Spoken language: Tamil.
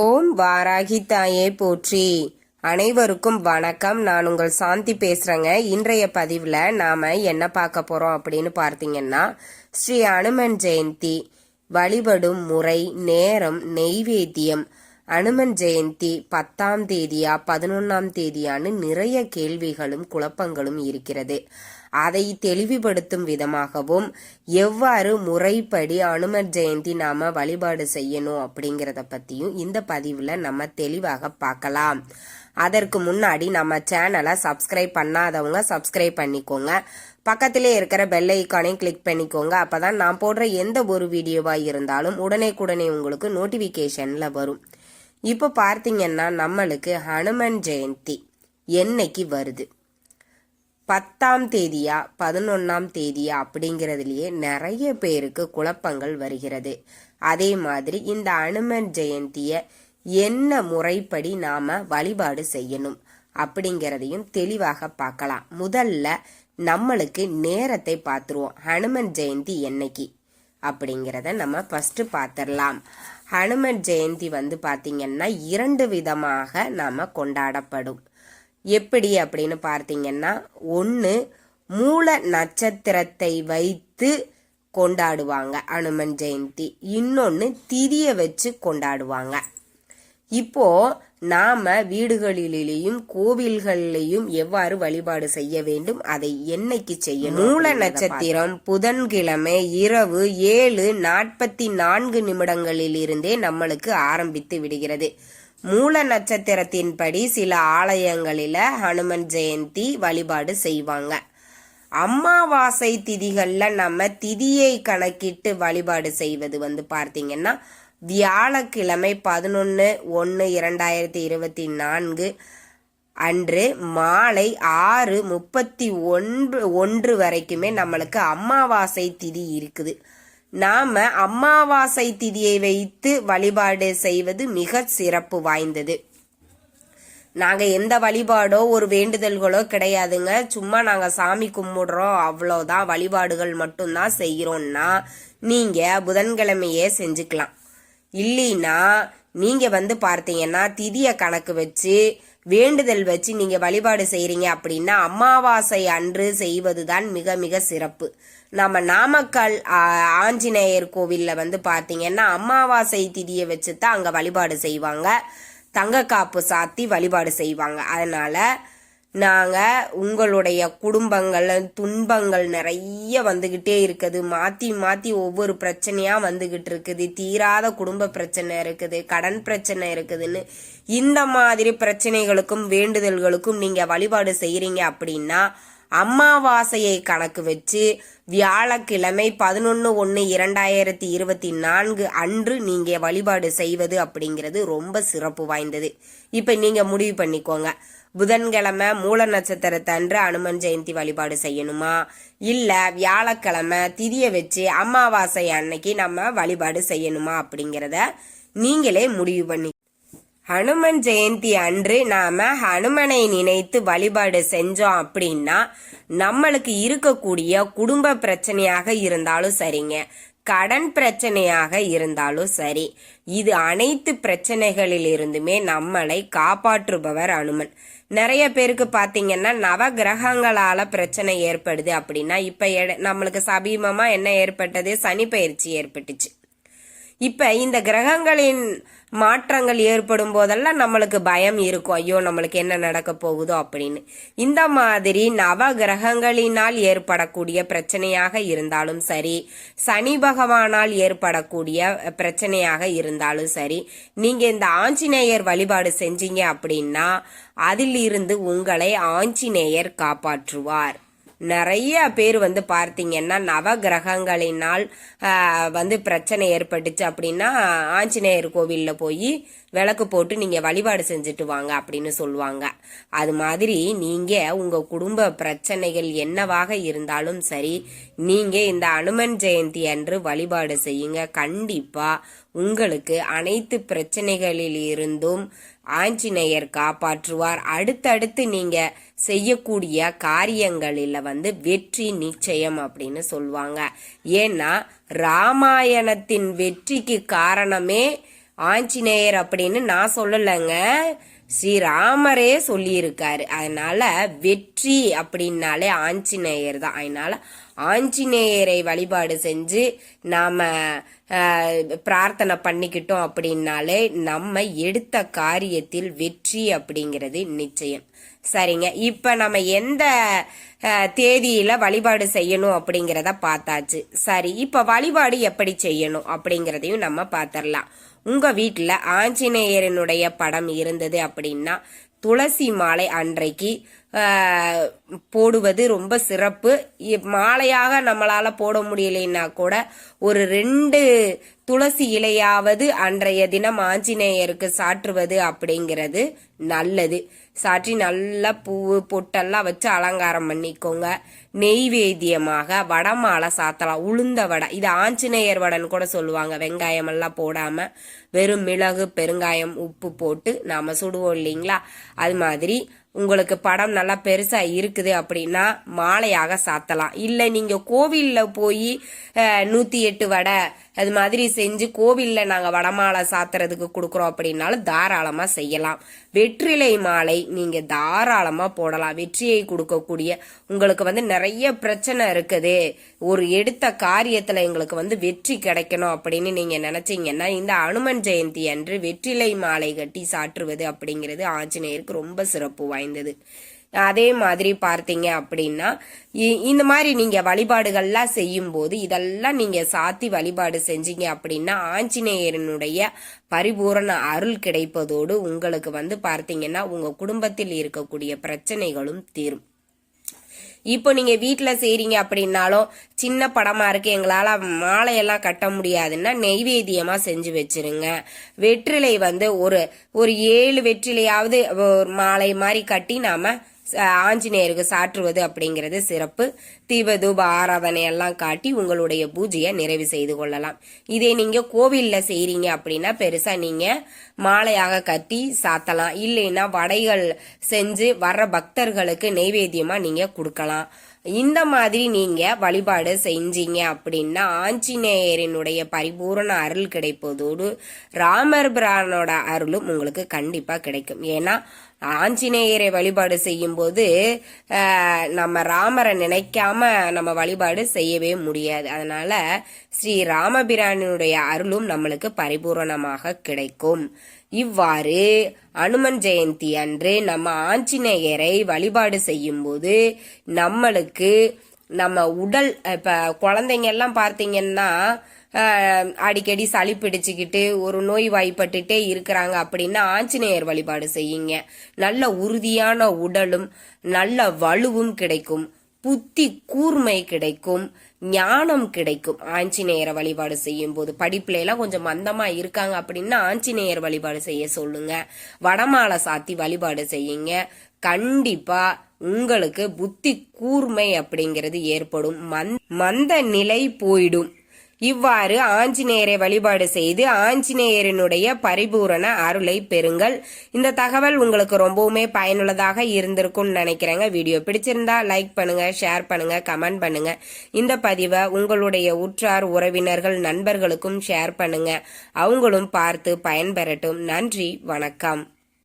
ஓம் வாராகி தாயே போற்றி. அனைவருக்கும் வணக்கம். நான் உங்கள் சாந்தி பேசுறேங்க. இன்றைய பதிவில் நாம என்ன பார்க்க போறோம் அப்படின்னு பார்த்தீங்கன்னா ஸ்ரீ அனுமன் ஜெயந்தி வழிபடும் முறை நேரம் நெய்வேத்தியம் அனுமன் ஜெயந்தி பத்தாம் தேதியா பதினொன்னாம் தேதியான்னு நிறைய கேள்விகளும் குழப்பங்களும் இருக்கிறது. அதை தெளிவுபடுத்தும் விதமாகவும் எவ்வாறு முறைப்படி அனுமன் ஜெயந்தி நாம வழிபாடு செய்யணும் அப்படிங்கிறத பத்தியும் இந்த பதிவுல நம்ம தெளிவாக பார்க்கலாம். அதற்கு முன்னாடி நம்ம சேனலை சப்ஸ்கிரைப் பண்ணாதவங்க சப்ஸ்கிரைப் பண்ணிக்கோங்க. பக்கத்திலே இருக்கிற பெல் ஐக்கானையும் கிளிக் பண்ணிக்கோங்க. அப்பதான் நான் போடுற எந்த ஒரு வீடியோவா இருந்தாலும் உடனே உங்களுக்கு நோட்டிபிகேஷன்ல வரும். இப்போ பார்த்தீங்கன்னா நம்மளுக்கு ஹனுமன் ஜெயந்தி என்னைக்கு வருது? பத்தாம் தேதியா பதினொன்னாம் தேதியா அப்படிங்கிறதுலயே நிறைய பேருக்கு குழப்பங்கள் வருகிறது. அதே மாதிரி இந்த அனுமன் ஜெயந்தியை என்ன முறைப்படி நாம வழிபாடு செய்யணும் அப்படிங்கிறதையும் தெளிவாக பார்க்கலாம். முதல்ல நம்மளுக்கு நேரத்தை பார்த்துருவோம். ஹனுமன் ஜெயந்தி என்னைக்கு அப்படிங்கிறத நம்ம ஃபர்ஸ்ட் பார்த்துடலாம். ஹனுமன் ஜெயந்தி வந்து பார்த்தீங்கன்னா இரண்டு விதமாக நாம் கொண்டாடப்படும். எப்படி அப்படின்னு பார்த்தீங்கன்னா ஒன்று மூல நட்சத்திரத்தை வைத்து கொண்டாடுவாங்க அனுமன் ஜெயந்தி. இன்னொன்று திதியை வச்சு கொண்டாடுவாங்க. இப்போது நாம வீடுகளிலேயும் கோவில்களிலேயும் எவ்வாறு வழிபாடு செய்ய வேண்டும் அதை என்னைக்கு செய்யணும்? மூல நட்சத்திரம் புதன்கிழமை இரவு ஏழு நாற்பத்தி நான்கு நிமிடங்களில் இருந்தே நம்மளுக்கு ஆரம்பித்து விடுகிறது. மூல நட்சத்திரத்தின்படி சில ஆலயங்களில ஹனுமன் ஜெயந்தி வழிபாடு செய்வாங்க. அமாவாசை திதிகள்ல நம்ம திதியை கணக்கிட்டு வழிபாடு செய்வது வந்து பார்த்தீங்கன்னா வியாழக்கிழமை பதினொன்று ஒன்று இரண்டாயிரத்தி இருபத்தி நான்கு அன்று மாலை ஆறு முப்பத்தி ஒன்று ஒன்று வரைக்குமே நம்மளுக்கு அமாவாசை திதி இருக்குது. நாம அமாவாசை திதியை வைத்து வழிபாடு செய்வது மிக சிறப்பு வாய்ந்தது. நாங்கள் எந்த வழிபாடோ ஒரு வேண்டுதல்களோ கிடையாதுங்க. சும்மா நாங்கள் சாமி கும்பிடுறோம் அவ்வளோதான். வழிபாடுகள் மட்டும்தான் செய்கிறோன்னா நீங்கள் புதன்கிழமையே செஞ்சுக்கலாம். இல்லைன்னா நீங்க வந்து பார்த்தீங்கன்னா திதிய கணக்கு வச்சு வேண்டுதல் வச்சு நீங்க வழிபாடு செய்றீங்க அப்படின்னா அமாவாசை அன்று செய்வதுதான் மிக மிக சிறப்பு. நம்ம நாமக்கல் ஆஞ்சநேயர் கோவில்ல வந்து பார்த்தீங்கன்னா அமாவாசை திதியை வச்சு தான் அங்க வழிபாடு செய்வாங்க. தங்க காப்பு சாத்தி வழிபாடு செய்வாங்க. அதனால நாங்கள் உங்களுடைய குடும்பங்கள் துன்பங்கள் நிறைய வந்துக்கிட்டே இருக்குது. மாற்றி மாற்றி ஒவ்வொரு பிரச்சனையாக வந்துக்கிட்டு இருக்குது. தீராத குடும்ப பிரச்சனை இருக்குது கடன் பிரச்சனை இருக்குதுன்னு. இந்த மாதிரி பிரச்சனைகளுக்கும் வேண்டுதல்களுக்கும் நீங்கள் வழிபாடு செய்கிறீங்க அப்படின்னா அமாவாசையை கணக்கு வச்சு வியாழக்கிழமை பதினொன்று ஒன்று இரண்டாயிரத்தி இருபத்தி நான்கு அன்று நீங்கள் வழிபாடு செய்வது அப்படிங்கிறது ரொம்ப சிறப்பு வாய்ந்தது. இப்போ நீங்கள் முடிவு பண்ணிக்கோங்க. புதன்கிழமை மூல நட்சத்திரத்தன்று அனுமன் ஜெயந்தி வழிபாடு செய்யணுமா? இல்லை வியாழக்கிழமை திதியை வச்சு அமாவாசை அன்னைக்கு நம்ம வழிபாடு செய்யணுமா அப்படிங்கிறத நீங்களே முடிவு பண்ணி ஹனுமன் ஜெயந்தி அன்று நாம ஹனுமனை நினைத்து வழிபாடு செஞ்சோம் அப்படின்னா நம்மளுக்கு இருக்கக்கூடிய குடும்ப பிரச்சனையாக இருந்தாலும் சரிங்க. கடன் பிரச்சனையாக இருந்தாலும் சரி. இது அனைத்து பிரச்சனைகளில் இருந்துமே நம்மளை காப்பாற்றுபவர் அனுமன் நிறைய பேருக்கு பாத்தீங்கன்னா நவ கிரகங்களால பிரச்சனை ஏற்படுது அப்படின்னா இப்ப நம்மளுக்கு சமீபமா என்ன ஏற்பட்டது? சனி பயிற்சி ஏற்பட்டுச்சு. இப்ப இந்த கிரகங்களின் மாற்றங்கள் ஏற்படும் போதெல்லாம் நம்மளுக்கு பயம் இருக்கும். ஐயோ நம்மளுக்கு என்ன நடக்க போகுதோ அப்படின்னு. இந்த மாதிரி நவ கிரகங்களினால் ஏற்படக்கூடிய பிரச்சனையாக இருந்தாலும் சரி சனி பகவானால் ஏற்படக்கூடிய பிரச்சனையாக இருந்தாலும் சரி நீங்க இந்த ஆஞ்சநேயர் வழிபாடு செஞ்சீங்க அப்படின்னா அதிலிருந்து உங்களை ஆஞ்சநேயர் காப்பாற்றுவார். நிறைய பேர் வந்து பார்த்தீங்கன்னா நவ கிரகங்களினால் வந்து பிரச்சனை ஏற்பட்டுச்சு அப்படின்னா ஆஞ்சநேயர் கோவிலில் போய் விளக்கு போட்டு நீங்கள் வழிபாடு செஞ்சுட்டு வாங்க அப்படின்னு சொல்லுவாங்க. அது மாதிரி நீங்கள் உங்கள் குடும்ப பிரச்சனைகள் என்னவாக இருந்தாலும் சரி நீங்கள் இந்த அனுமன் ஜெயந்தி அன்று வழிபாடு செய்யுங்க. கண்டிப்பாக உங்களுக்கு அனைத்து பிரச்சனைகளில் இருந்தும் ஆஞ்சநேயர் காப்பாற்றுவார். அடுத்தடுத்து நீங்க செய்யக்கூடிய காரியங்களில் வந்து வெற்றி நிச்சயம் அப்படின்னு சொல்லுவாங்க ஏன்னா ராமாயணத்தின் வெற்றிக்கு காரணமே ஆஞ்சநேயர் அப்படின்னு நான் சொல்லலைங்க. ஸ்ரீராமரே சொல்லியிருக்காரு. அதனால வெற்றி அப்படின்னாலே ஆஞ்சநேயர் தான். அதனால ஆஞ்சநேயரை வழிபாடு செஞ்சு நாம பிரார்த்தனை பண்ணிக்கிட்டோம் அப்படின்னாலே நம்ம எடுத்த காரியத்தில் வெற்றி அப்படிங்கிறது நிச்சயம். சரிங்க. இப்ப நம்ம எந்த தேதியில வழிபாடு செய்யணும் அப்படிங்கிறத பார்த்தாச்சு. சரி. இப்ப வழிபாடு எப்படி செய்யணும் அப்படிங்கிறதையும் நம்ம பார்த்துடலாம். உங்க வீட்டில் ஆஞ்சநேயரனுடைய படம் இருந்தது அப்படின்னா துளசி மாலை அன்றைக்கு ஆஹ், போடுவது ரொம்ப சிறப்பு. இ- மாலையாக நம்மளால போட முடியலைன்னா கூட ஒரு ரெண்டு துளசி இலையாவது அன்றைய தினம் ஆஞ்சநேயருக்கு சாற்றுவது அப்படிங்கிறது நல்லது. சாற்றி நல்லா பூவு பொட்டெல்லாம் வச்சு அலங்காரம் பண்ணிக்கோங்க. நெய்வேத்தியமாக வடமாலை சாத்தலாம். உளுந்த வடை. இது ஆஞ்சநேயர் வடைன்னு கூட சொல்லுவாங்க. வெங்காயம் எல்லாம் போடாம வெறும் மிளகு பெருங்காயம் உப்பு போட்டு நாம சுடுவோம் இல்லைங்களா? அது மாதிரி உங்களுக்கு படம் நல்லா பெருசா இருக்குது அப்படின்னா மாலையாக சாத்தலாம். இல்லை நீங்க கோவில்ல போய் நூத்தி எட்டு வடை அது மாதிரி செஞ்சு கோவில்ல நாங்க வடமாலை சாத்துறதுக்கு கொடுக்குறோம் அப்படின்னாலும் தாராளமா செய்யலாம். வெற்றிலை மாலை நீங்க தாராளமா போடலாம். வெற்றியை கொடுக்கக்கூடிய உங்களுக்கு வந்து நிறைய பிரச்சனை இருக்குது. ஒரு எடுத்த காரியத்துல எங்களுக்கு வந்து வெற்றி கிடைக்கணும் அப்படின்னு நீங்க நினைச்சீங்கன்னா இந்த அனுமன் ஜெயந்தி அன்று வெற்றிலை மாலை கட்டி சாற்றுவது அப்படிங்கிறது ஆஞ்சநேயருக்கு ரொம்ப சிறப்பு வாய்ந்தது. அதே மாதிரி பார்த்தீங்க அப்படின்னா இ- இந்த மாதிரி நீங்க வழிபாடுகள்லாம் செய்யும்போது இதெல்லாம் நீங்க சாத்தி வழிபாடு செஞ்சீங்க அப்படின்னா ஆஞ்சநேயரனுடைய பரிபூரண அருள் கிடைப்பதோடு உங்களுக்கு வந்து பார்த்தீங்கன்னா உங்க குடும்பத்தில் இருக்கக்கூடிய பிரச்சனைகளும் தீரும். இப்போ நீங்க வீட்டில் செய்றீங்க அப்படின்னாலும் சின்ன படமா இருக்கு எங்களால் மாலையெல்லாம் கட்ட முடியாதுன்னா நெய்வேத்தியமா செஞ்சு வச்சிருங்க. வெற்றிலை வந்து ஒரு ஒரு ஏழு வெற்றிலையாவது ஒரு மாலை மாதிரி கட்டி நாம ஆஞ்சநேயருக்கு சாற்றுவது அப்படிங்கிறது சிறப்பு. தீபதூப ஆராதனை எல்லாம் காட்டி உங்களுடைய பூஜையை நிறைவு செய்து கொள்ளலாம். இதே நீங்க கோவிலில் செய்கிறீங்க அப்படின்னா பெருசா நீங்க மாலையாக கட்டி சாத்தலாம். இல்லைன்னா வடைகள் செஞ்சு வர்ற பக்தர்களுக்கு நெய்வேத்தியமா நீங்க கொடுக்கலாம். இந்த மாதிரி நீங்க வழிபாடு செஞ்சீங்க அப்படின்னா ஆஞ்சநேயரினுடைய பரிபூரண அருள் கிடைப்பதோடு ராமர் பிரானோட அருளும் உங்களுக்கு கண்டிப்பா கிடைக்கும். ஏன்னா ஆஞ்சநேயரை வழிபாடு செய்யும்போது நம்ம ராமரை நினைக்காம நம்ம வழிபாடு செய்யவே முடியாது. அதனால ஸ்ரீ ராமபிரானினுடைய அருளும் நம்மளுக்கு பரிபூரணமாக கிடைக்கும். இவ்வாறு அனுமன் ஜெயந்தி அன்று நம்ம ஆஞ்சநேயரை வழிபாடு செய்யும்போது நம்மளுக்கு நம்ம உடல் இப்ப குழந்தைங்க எல்லாம் பார்த்தீங்கன்னா அடிக்கடி சளி பிடிச்சுக்கிட்டு ஒரு நோய் வாய்ப்பட்டுட்டே இருக்கிறாங்க அப்படின்னா ஆஞ்சநேயர் வழிபாடு செய்யுங்க. நல்ல உறுதியான உடலும் நல்ல வலுவும் கிடைக்கும். புத்தி கூர்மை கிடைக்கும். ஞானம் கிடைக்கும். ஆஞ்சநேயரை வழிபாடு செய்யும் போது படிப்புல எல்லாம் கொஞ்சம் மந்தமா இருக்காங்க அப்படின்னா ஆஞ்சநேயர் வழிபாடு செய்ய சொல்லுங்க. வடமாலை சாத்தி வழிபாடு செய்யுங்க. கண்டிப்பா உங்களுக்கு புத்தி கூர்மை அப்படிங்கிறது ஏற்படும். மந்- மந்த நிலை போயிடும். இவ்வாறு ஆஞ்சநேயரை வழிபாடு செய்து ஆஞ்சநேயரினுடைய பரிபூரண அருளை பெறுங்கள். இந்த தகவல் உங்களுக்கு ரொம்பவுமே பயனுள்ளதாக இருந்திருக்கும்னு நினைக்கிறேங்க. வீடியோ பிடிச்சிருந்தா லைக் பண்ணுங்க ஷேர் பண்ணுங்க கமெண்ட் பண்ணுங்க. இந்த பதிவை உங்களுடைய உற்றார் உறவினர்கள் நண்பர்களுக்கும் ஷேர் பண்ணுங்க. அவங்களும் பார்த்து பயன்பெறட்டும். நன்றி வணக்கம்.